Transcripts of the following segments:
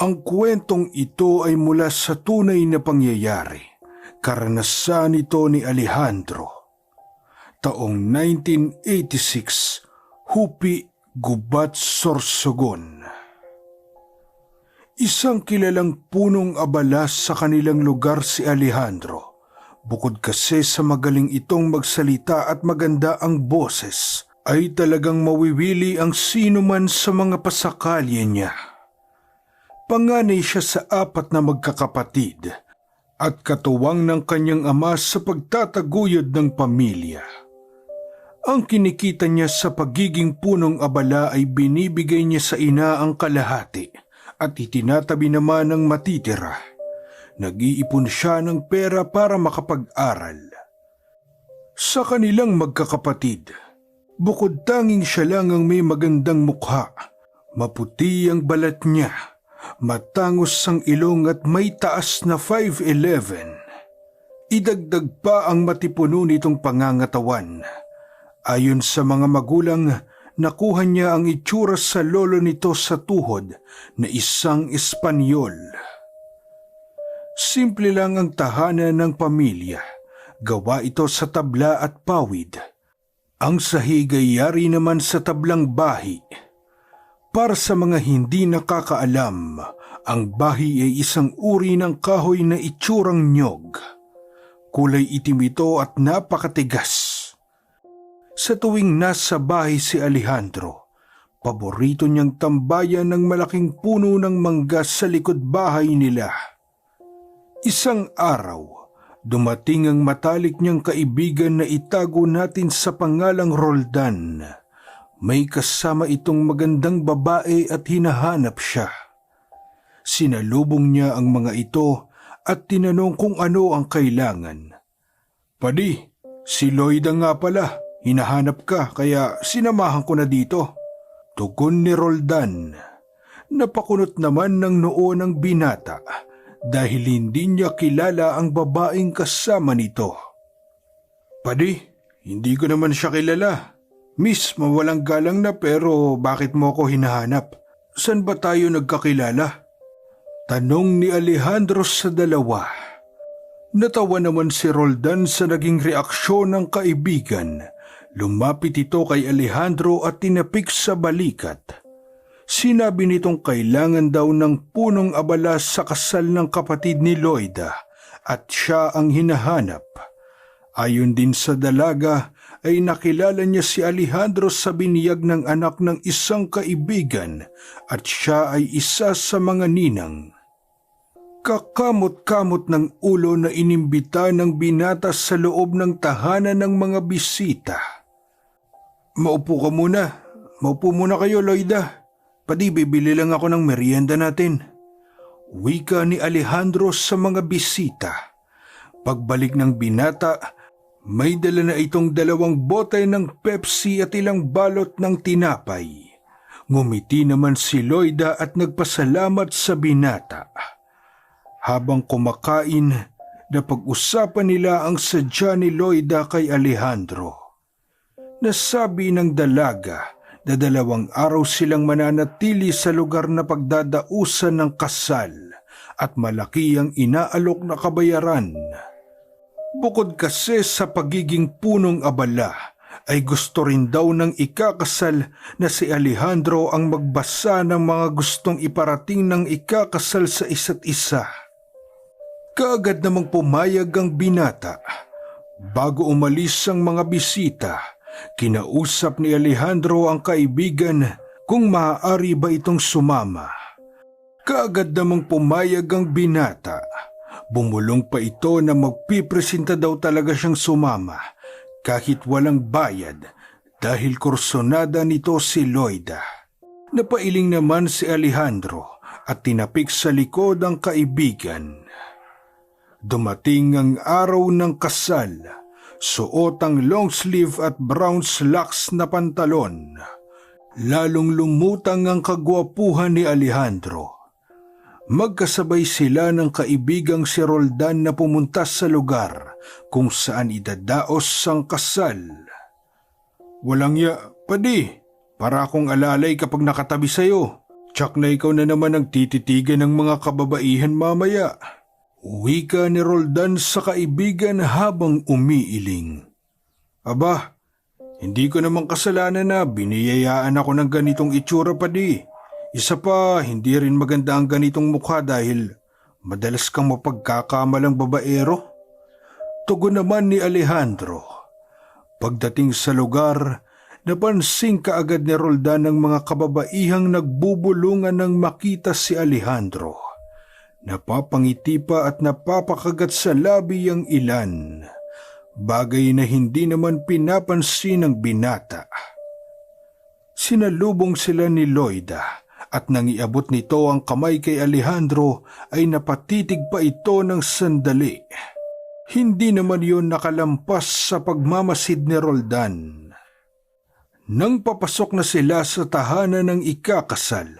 Ang kwentong ito ay mula sa tunay na pangyayari. Karanasan ito ni Alejandro. Taong 1986, Hupi, Gubat, Sorsogon. Isang kilalang punong abala sa kanilang lugar si Alejandro. Bukod kasi sa magaling itong magsalita at maganda ang boses, ay talagang mawiwili ang sino man sa mga pasakalye niya. Panganay siya sa apat na magkakapatid at katuwang ng kanyang ama sa pagtataguyod ng pamilya. Ang kinikita niya sa pagiging punong abala ay binibigay niya sa ina ang kalahati at itinatabi naman ang matitira. Nag-iipon siya ng pera para makapag-aral. Sa kanilang magkakapatid, bukod tanging siya lang ang may magandang mukha. Maputi ang balat niya, matangos ang ilong at may taas na 5'11". Idagdag pa ang matipuno nitong pangangatawan. Ayon sa mga magulang, nakuha niya ang itsura sa lolo nito sa tuhod na isang Espanyol. Simple lang ang tahanan ng pamilya. Gawa ito sa tabla at pawid. Ang sahig ay yari naman sa tablang bahi. Para sa mga hindi nakakaalam, ang bahi ay isang uri ng kahoy na itsurang nyog. Kulay itim ito at napakatigas. Sa tuwing nasa bahay si Alejandro, paborito niyang tambayan ng malaking puno ng mangga sa likod bahay nila. Isang araw, dumating ang matalik niyang kaibigan na itago natin sa pangalang Roldan. May kasama itong magandang babae at hinahanap siya. Sinalubong niya ang mga ito at tinanong kung ano ang kailangan. Padi, si Lloyda nga pala. Hinahanap ka kaya sinamahan ko na dito. Tugon ni Roldan. Napakunot naman ng noo ng binata dahil hindi niya kilala ang babaeng kasama nito. Padi, hindi ko naman siya kilala. Miss, mawalang galang na pero bakit mo ako hinahanap? San ba tayo nagkakilala? Tanong ni Alejandro sa dalawa. Natawa naman si Roldan sa naging reaksyon ng kaibigan. Lumapit ito kay Alejandro at tinapik sa balikat. Sinabi nitong kailangan daw ng punong abala sa kasal ng kapatid ni Loida at siya ang hinahanap. Ayon din sa dalaga ay nakilala niya si Alejandro sa biniyag ng anak ng isang kaibigan at siya ay isa sa mga ninang. Kakamot-kamot ng ulo na inimbita ng binata sa loob ng tahanan ng mga bisita. Maupo ka muna. Maupo muna kayo, Loida. Padi, bibili lang ako ng merienda natin. Wika ni Alejandro sa mga bisita. Pagbalik ng binata, may dala na itong dalawang bote ng Pepsi at ilang balot ng tinapay. Ngumiti naman si Loida at nagpasalamat sa binata. Habang kumakain, napag-usapan nila ang sadya ni Loida kay Alejandro. Nasabi ng dalaga na dalawang araw silang mananatili sa lugar na pagdadausan ng kasal at malaki ang inaalok na kabayaran. Bukod kasi sa pagiging punong abala, ay gusto rin daw ng ikakasal na si Alejandro ang magbasa ng mga gustong iparating ng ikakasal sa isa't isa. Kaagad namang pumayag ang binata. Bago umalis ang mga bisita, kinausap ni Alejandro ang kaibigan kung maaari ba itong sumama. Kaagad namang pumayag ang binata. Bumulong pa ito na magpipresenta daw talaga siyang sumama kahit walang bayad dahil kursonada nito si Loida. Napailing naman si Alejandro at tinapik sa likod ang kaibigan. Dumating ang araw ng kasal. Suot ang long sleeve at brown slacks na pantalon. Lalong lumutang ang kagwapuhan ni Alejandro. Magkasabay sila ng kaibigang si Roldan na pumunta sa lugar kung saan idadaos ang kasal. Walang ya, padi, para akong alalay kapag nakatabi sa'yo. Tsak na ikaw na naman ang tititigan ng mga kababaihan mamaya. Uwi ka ni Roldan sa kaibigan habang umiiling. Aba, hindi ko naman kasalanan na biniyayaan ako ng ganitong itsura pa di. Isa pa, hindi rin maganda ang ganitong mukha dahil madalas kang mapagkakamalang babaero. Tugon naman ni Alejandro. Pagdating sa lugar, napansin kaagad ni Roldan ng mga kababaihang nagbubulungan nang makita si Alejandro. Napapangiti pa at napapakagat sa labi ang ilan. Bagay na hindi naman pinapansin ng binata. Sinalubong sila ni Loida at nang iabot nito ang kamay kay Alejandro ay napatitig pa ito ng sandali. Hindi naman yon nakalampas sa pagmamasid ni Roldan. Nang papasok na sila sa tahanan ng ikakasal,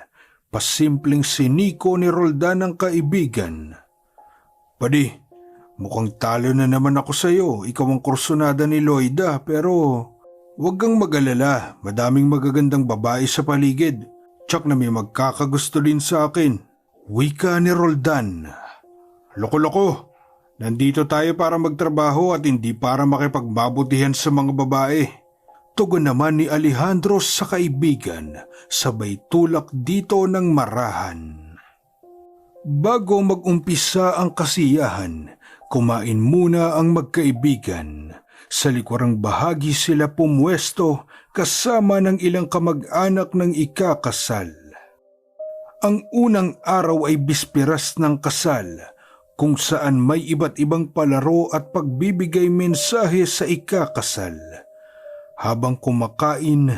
pasimpleng siniko ni Roldan ang kaibigan. Padi, mukhang talo na naman ako sa iyo. Ikaw ang kursunada ni Loida pero huwag kang mag-alala. Madaming magagandang babae sa paligid. Tsak na may magkakagusto din sa akin. Wika ni Roldan. Loko-loko, nandito tayo para magtrabaho at hindi para makipagbabutihan sa mga babae. Tugon naman ni Alejandro sa kaibigan, sabay tulak dito ng marahan. Bago mag-umpisa ang kasiyahan, kumain muna ang magkaibigan. Sa likurang bahagi sila pumwesto kasama ng ilang kamag-anak ng ikakasal. Ang unang araw ay bispiras ng kasal kung saan may iba't ibang palaro at pagbibigay mensahe sa ikakasal. Habang kumakain,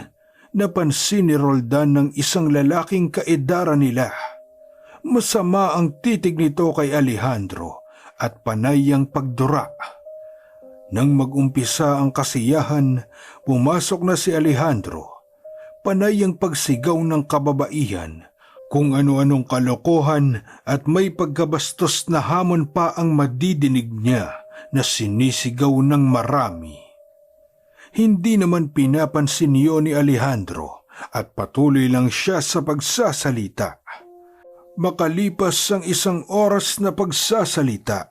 napansin ni Roldan ng isang lalaking kaedara nila. Masama ang titig nito kay Alejandro at panay ang pagdura. Nang mag-umpisa ang kasiyahan, pumasok na si Alejandro. Panay ang pagsigaw ng kababaihan, kung ano-anong kalokohan at may pagkabastos na hamon pa ang madidinig niya na sinisigaw ng marami. Hindi naman pinapansin niyo ni Alejandro at patuloy lang siya sa pagsasalita. Makalipas ang isang oras na pagsasalita,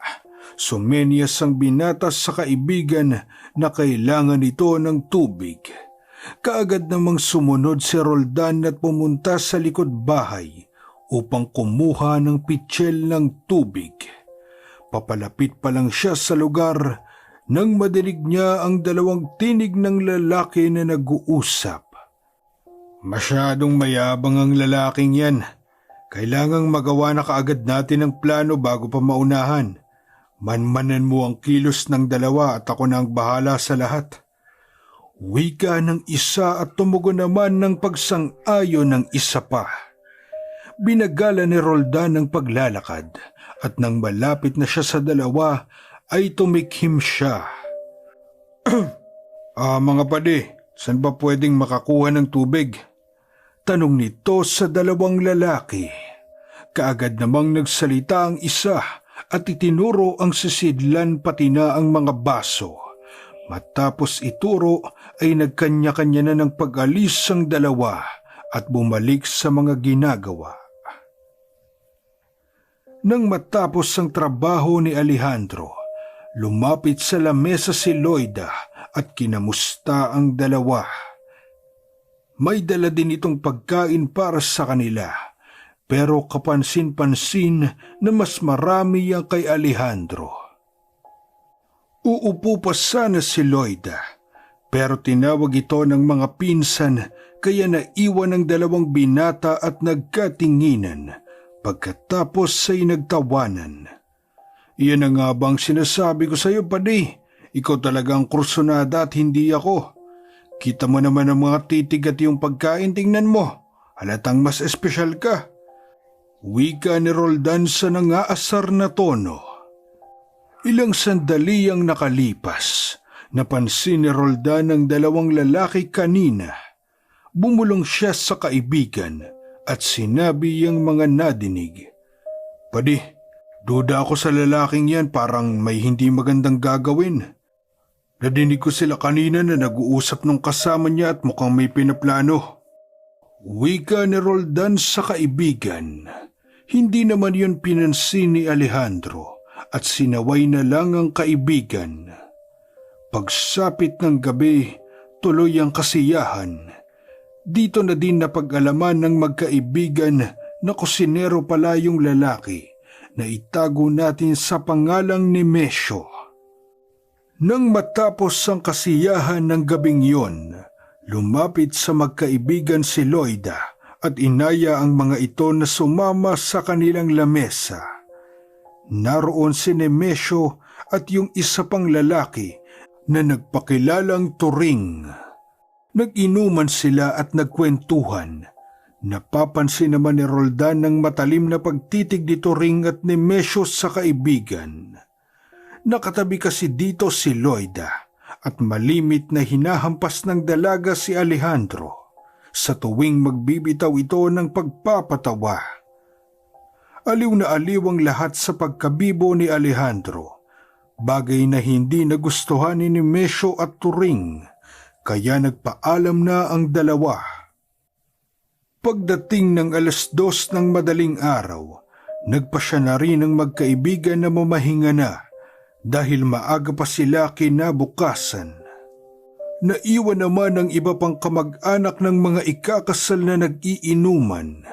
sumenyas ang binata sa kaibigan na kailangan ito ng tubig. Kaagad namang sumunod si Roldan at pumunta sa likod bahay upang kumuha ng pitsyel ng tubig. Papalapit pa lang siya sa lugar nang madinig niya ang dalawang tinig ng lalaki na nag-uusap. Masyadong mayabang ang lalaking yan. Kailangang magawa na kaagad natin ang plano bago pa maunahan. Manmanan mo ang kilos ng dalawa at ako na ang bahala sa lahat. Wika ng isa at tumugon naman ng pagsang-ayo ng isa pa. Binagala ni Roldan ang paglalakad at nang malapit na siya sa dalawa ay tumikhim siya. ah mga pade, saan ba pwedeng makakuha ng tubig? Tanong nito sa dalawang lalaki. Kaagad namang nagsalita ang isa at itinuro ang sisidlan pati na ang mga baso. Matapos ituro ay nagkanya-kanya na ng pag-alis ang dalawa at bumalik sa mga ginagawa. Nang matapos ang trabaho ni Alejandro, lumapit sa lamesa si Loida at kinamusta ang dalawa. May dala din itong pagkain para sa kanila, pero kapansin-pansin na mas marami ang kay Alejandro. Uupo pa sana si Loida, pero tinawag ito ng mga pinsan kaya naiwan ng dalawang binata at nagkatinginan pagkatapos ay nagtawanan. Iyan na nga bang sinasabi ko sa iyo, padi? Ikaw talagang kursunada at hindi ako. Kita mo naman ang mga titig at yung pagkain tingnan mo. Halatang mas espesyal ka. Wika ni Roldan sa nangaasar na tono. Ilang sandali ang nakalipas. Napansin ni Roldan ang dalawang lalaki kanina. Bumulong siya sa kaibigan at sinabi ang mga nadinig. Padi, duda ako sa lalaking yan parang may hindi magandang gagawin. Nadinig ko sila kanina na nag-uusap nung kasama niya at mukhang may pinaplano. Wika ni Roldan sa kaibigan. Hindi naman yun pinansin ni Alejandro at sinaway na lang ang kaibigan. Pagsapit ng gabi, tuloy ang kasiyahan. Dito na din napag-alaman ng magkaibigan na kusinero pala yung lalaki na itago natin sa pangalang ni Mesyo. Nang matapos ang kasiyahan ng gabing yon, lumapit sa magkaibigan si Loida at inaya ang mga ito na sumama sa kanilang lamesa. Naroon si Nemesyo at yung isa pang lalaki na nagpakilalang Turing. Nag-inuman sila at nagkwentuhan. Napapansin naman ni Roldan ng matalim na pagtitig ni Turing at ni Mesyo sa kaibigan. Nakatabi kasi dito si Loida at malimit na hinahampas ng dalaga si Alejandro sa tuwing magbibitaw ito ng pagpapatawa. Aliw na aliw ang lahat sa pagkabibo ni Alejandro, bagay na hindi nagustuhan ni Nemesyo at Turing, kaya nagpaalam na ang dalawa. Pagdating ng alas dos ng madaling araw, nagpa siya na rin ng magkaibigan na mamahinga na dahil maaga pa sila kinabukasan. Naiwan naman ang iba pang kamag-anak ng mga ikakasal na nag-iinuman.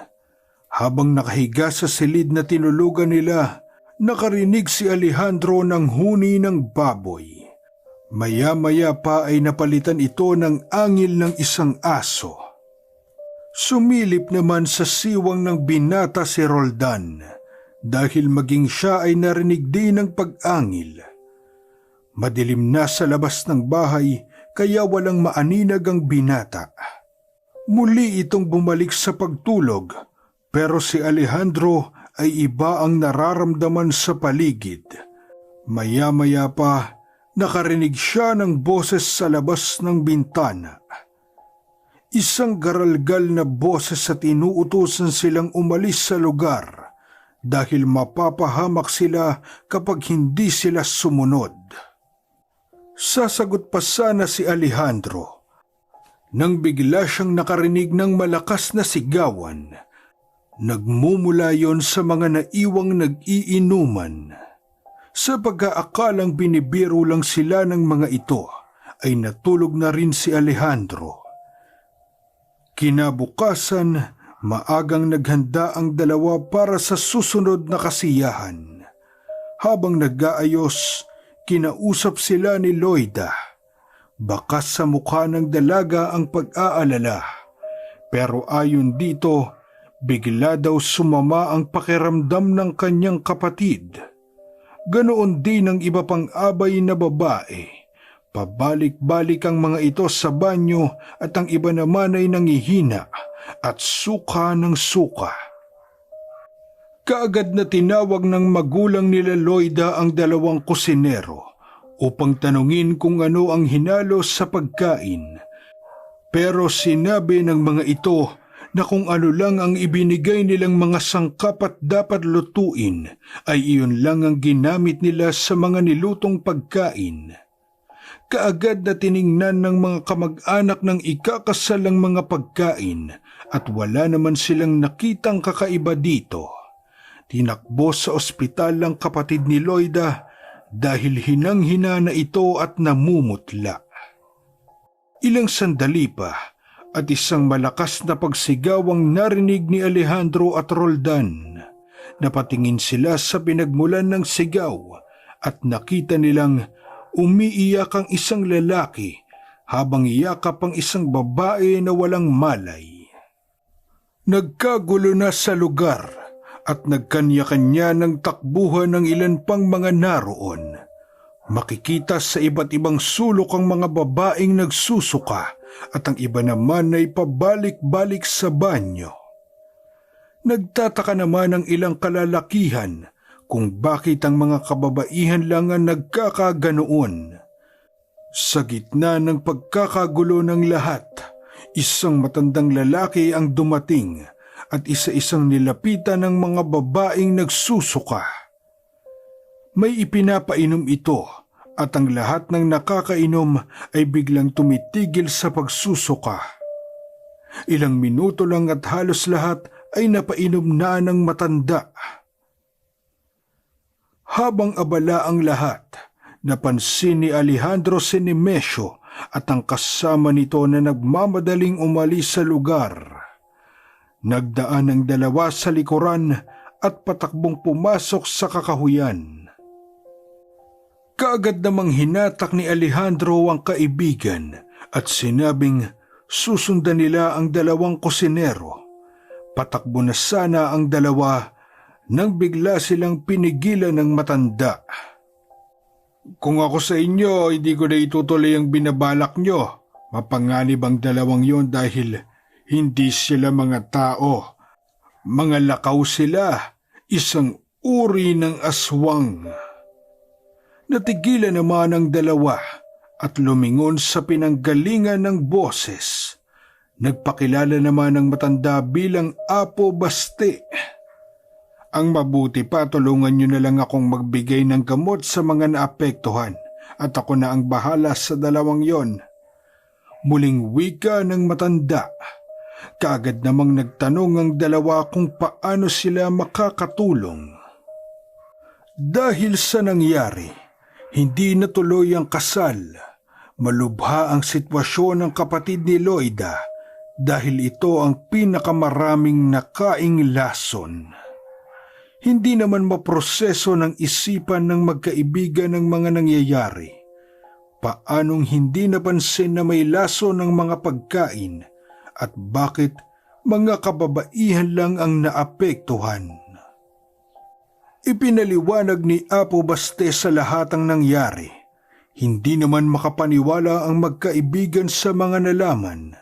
Habang nakahiga sa silid na tinulugan nila, nakarinig si Alejandro ng huni ng baboy. Maya-maya pa ay napalitan ito ng angil ng isang aso. Sumilip naman sa siwang ng binata si Roldan dahil maging siya ay narinig din ng pag-angil. Madilim na sa labas ng bahay kaya walang maaninag ang binata. Muli itong bumalik sa pagtulog pero si Alejandro ay iba ang nararamdaman sa paligid. Maya-maya pa nakarinig siya ng boses sa labas ng bintana. Isang garalgal na boses at inuutosan silang umalis sa lugar dahil mapapahamak sila kapag hindi sila sumunod. Sasagot pa sana si Alejandro nang bigla siyang nakarinig ng malakas na sigawan. Nagmumula yon sa mga naiwang nag-iinuman. Sa pag-aakalang binibiro lang sila ng mga ito, ay natulog na rin si Alejandro. Kinabukasan, maagang naghanda ang dalawa para sa susunod na kasiyahan. Habang nag-aayos, kinausap sila ni Loida. Bakas sa mukha ng dalaga ang pag-aalala. Pero ayon dito, bigla daw sumama ang pakiramdam ng kanyang kapatid. Ganoon din ang iba pang abay na babae. Pabalik-balik ang mga ito sa banyo at ang iba naman ay nangihina at suka ng suka. Kaagad na tinawag ng magulang nila Loida ang dalawang kusinero upang tanungin kung ano ang hinalo sa pagkain. Pero sinabi ng mga ito na kung ano lang ang ibinigay nilang mga sangkap at dapat lutuin ay iyon lang ang ginamit nila sa mga nilutong pagkain kaagad na tiningnan ng mga kamag-anak ng ikakasal ang mga pagkain at wala naman silang nakitang kakaiba dito. Tinakbo sa ospital ang kapatid ni Loida dahil hinang-hina na ito at namumutla. Ilang sandali pa at isang malakas na pagsigawang narinig ni Alejandro at Roldan. Napatingin sila sa pinagmulan ng sigaw at nakita nilang umiiyak ang isang lalaki habang iyakap ang isang babae na walang malay. Nagkagulo na sa lugar at nagkanya-kanya ng takbuhan ng ilan pang mga naroon. Makikita sa iba't ibang sulok ang mga babaeng nagsusuka at ang iba naman ay pabalik-balik sa banyo. Nagtataka naman ang ilang kalalakihan kung bakit ang mga kababaihan lang ang nagkakaganoon. Sa gitna ng pagkakagulo ng lahat, isang matandang lalaki ang dumating at isa-isang nilapitan ng mga babaeng nagsusuka. May ipinapainom ito at ang lahat ng nakakainom ay biglang tumitigil sa pagsusuka. Ilang minuto lang at halos lahat ay napainom na ng matanda. Habang abala ang lahat, napansin ni Alejandro Sinemesio at ang kasama nito na nagmamadaling umalis sa lugar. Nagdaan ang dalawa sa likuran at patakbong pumasok sa kakahuyan. Kaagad namang hinatak ni Alejandro ang kaibigan at sinabing susundan nila ang dalawang kusinero. Patakbo na sana ang dalawa nang bigla silang pinigilan ng matanda. Kung ako sa inyo, hindi ko na itutuloy ang binabalak nyo. Mapanganib ang dalawang yon dahil hindi sila mga tao. Mga lakaw sila, isang uri ng aswang. Natigilan naman ang dalawa at lumingon sa pinanggalingan ng boses. Nagpakilala naman ang matanda bilang Apo Baste. Ang mabuti pa tulungan niyo na lang akong magbigay ng gamot sa mga naapektuhan at ako na ang bahala sa dalawang yon. Muling wika ng matanda. Kaagad namang nagtanong ang dalawa kung paano sila makakatulong. Dahil sa nangyari, hindi natuloy ang kasal. Malubha ang sitwasyon ng kapatid ni Loida dahil ito ang pinakamaraming nakaing lason. Hindi naman maproseso ng isipan ng magkaibigan ng mga nangyayari. Paanong hindi napansin na may laso ng mga pagkain at bakit mga kababaihan lang ang naapektuhan? Ipinaliwanag ni Apo Baste sa lahat ang nangyari. Hindi naman makapaniwala ang magkaibigan sa mga nalaman.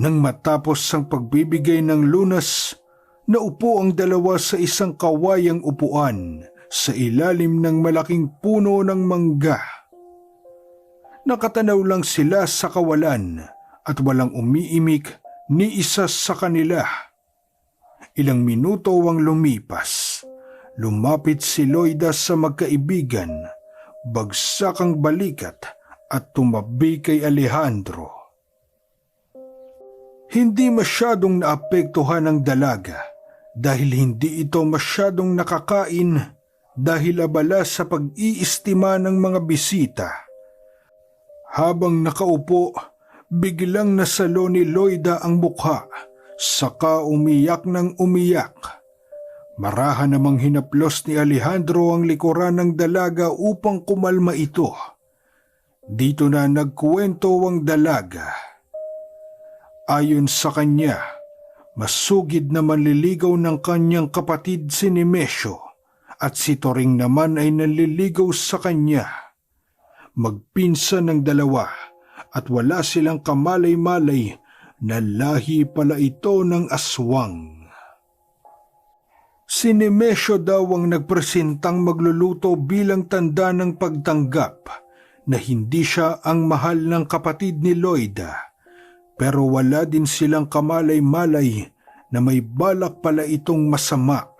Nang matapos ang pagbibigay ng lunas, naupo ang dalawa sa isang kawayang upuan sa ilalim ng malaking puno ng mangga. Nakatanaw lang sila sa kawalan at walang umiimik ni isa sa kanila. Ilang minuto ang lumipas. Lumapit si Loida sa magkaibigan, bagsak ang balikat at tumabi kay Alejandro. Hindi masyadong naapektuhan ang dalaga dahil hindi ito masyadong nakakain dahil abala sa pag-iistima ng mga bisita. Habang nakaupo, biglang nasalo ni Loida ang mukha, saka umiyak ng umiyak. Marahan namang hinaplos ni Alejandro ang likuran ng dalaga upang kumalma ito. Dito na nagkuwento ang dalaga. Ayon sa kanya, masugid na manliligaw ng kanyang kapatid si Nemesio at si Toring naman ay nanliligaw sa kanya. Magpinsan ng dalawa at wala silang kamalay-malay na lahi pala ito ng aswang. Si Nemesio daw ang nagpresentang magluluto bilang tanda ng pagtanggap na hindi siya ang mahal ng kapatid ni Loida pero wala din silang kamalay-malay na may balak pala itong masama.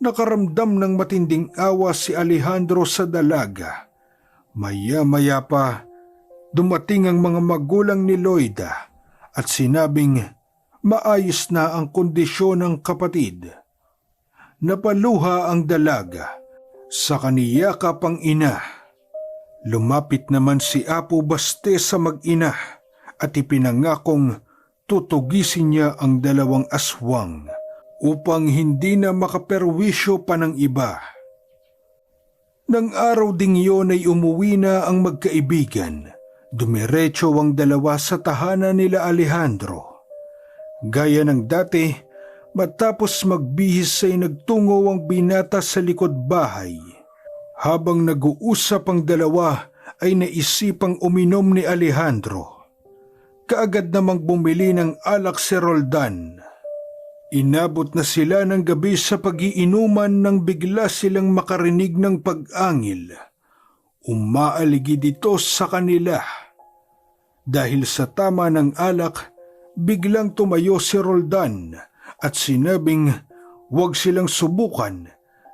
Nakaramdam ng matinding awa si Alejandro sa dalaga. Maya-maya pa, dumating ang mga magulang ni Loida at sinabing maayos na ang kondisyon ng kapatid. Napaluha ang dalaga sa kaniyakap ang ina. Lumapit naman si Apo Baste sa mag-ina at ipinangakong tutugisin niya ang dalawang aswang upang hindi na makaperwisyo pa ng iba. Nang araw ding iyon ay umuwi na ang magkaibigan. Dumiretso ang dalawa sa tahanan nila Alejandro. Gaya ng dati, matapos magbihis ay nagtungo ang binata sa likod bahay. Habang nag-uusap ang dalawa ay naisipang uminom ni Alejandro kaagad namang bumili ng alak si Roldan. Inabot na sila ng gabi sa pagiinuman nang bigla silang makarinig ng pag-angil. Umaaligi dito sa kanila. Dahil sa tama ng alak, biglang tumayo si Roldan at sinabing huwag silang subukan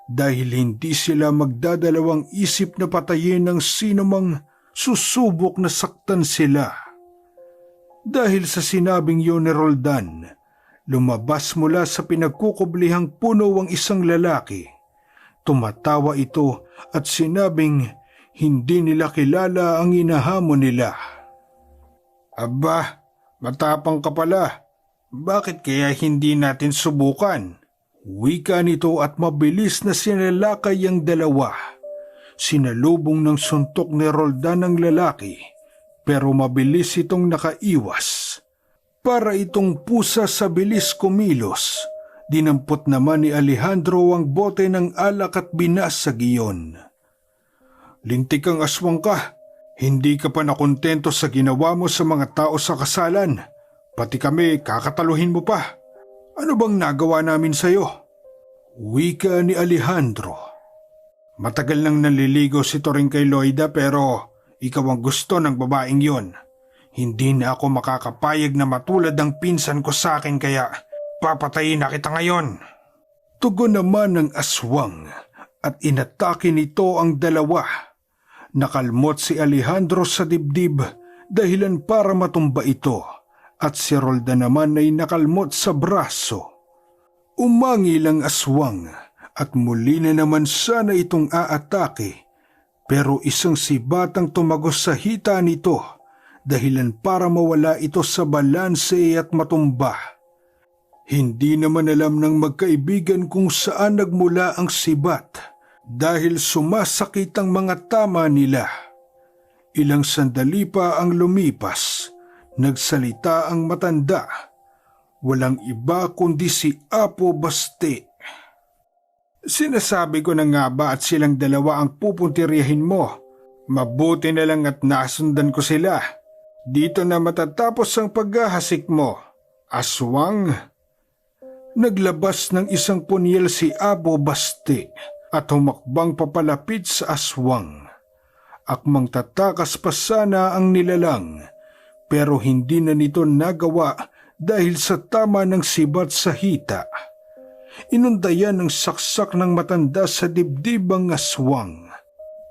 dahil hindi sila magdadalawang isip na patayin ng sinumang susubok na saktan sila. Dahil sa sinabing yun ni Roldan, lumabas mula sa pinagkukublihang puno ang isang lalaki. Tumatawa ito at sinabing hindi nila kilala ang inahamon nila. Aba, matapang ka pala. Bakit kaya hindi natin subukan? Wika nito at mabilis na sinalakay ang dalawa. Sinalubong ng suntok ni Roldan ang lalaki pero mabilis itong nakaiwas. Para itong pusa sa bilis kumilos, dinampot naman ni Alejandro ang bote ng alak at binasag iyon. Lintik ang aswang ka. Hindi ka pa nakontento sa ginawa mo sa mga tao sa kasalan. Pati kami kakataluhin mo pa. Ano bang nagawa namin sa'yo? Wika ni Alejandro. Matagal nang naliligaw si Toring kay Loida pero ikaw ang gusto ng babaeng yon. Hindi na ako makakapayag na matulad ng pinsan ko sa akin kaya papatayin na kita ngayon. Tugon naman ng aswang at inatake nito ang dalawa. Nakalmot si Alejandro sa dibdib dahilan para matumba ito at si Rolda naman ay nakalmot sa braso. Umangil ang aswang at muli na naman sana itong aatake pero isang sibatang tumagos sa hita nito dahilan para mawala ito sa balanse at matumba. Hindi naman alam ng magkaibigan kung saan nagmula ang sibat dahil sumasakit ang mga tama nila. Ilang sandali pa ang lumipas, nagsalita ang matanda. Walang iba kundi si Apo Baste. Sinasabi ko na nga ba at silang dalawa ang pupuntiryahin mo? Mabuti na lang at nasundan ko sila. Dito na matatapos ang paghahasik mo. Aswang. Naglabas ng isang punyel si Abo Basti at humakbang papalapit sa aswang. Akmang tatakas pa sana ang nilalang pero hindi na nito nagawa dahil sa tama ng sibat sa hita. Inundayan ng saksak ng matanda sa dibdib ang aswang.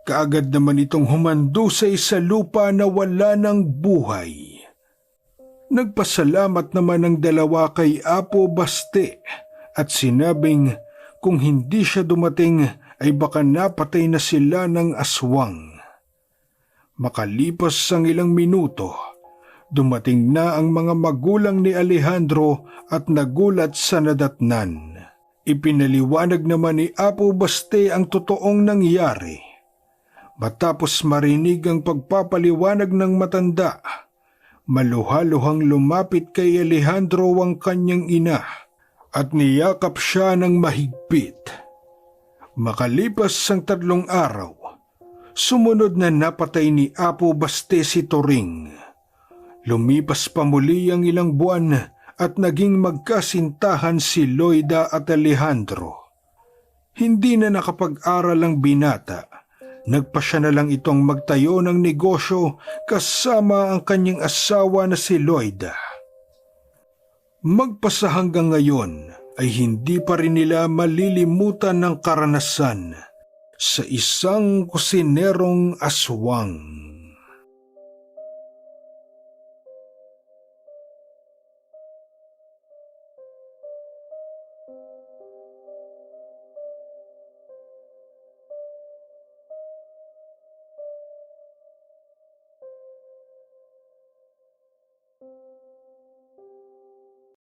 Kaagad naman itong humandusay sa lupa na wala ng buhay. Nagpasalamat naman ang dalawa kay Apo Baste at sinabing kung hindi siya dumating ay baka napatay na sila ng aswang. Makalipas ang ilang minuto, dumating na ang mga magulang ni Alejandro at nagulat sa nadatnan. Ipinaliwanag naman ni Apo Baste ang totoong nangyari. Matapos marinig ang pagpapaliwanag ng matanda, maluhaluhang lumapit kay Alejandro ang kanyang ina at niyakap siya ng mahigpit. Makalipas ang tatlong araw, sumunod na napatay ni Apo Baste si Toring. Lumipas pa muli ang ilang buwan at naging magkasintahan si Loida at Alejandro. Hindi na nakapag-aral ang binata Nagpa siya na lang itong magtayo ng negosyo kasama ang kanyang asawa na si Lloyda. Magpasa hanggang ngayon ay hindi pa rin nila malilimutan ng karanasan sa isang kusinerong aswang.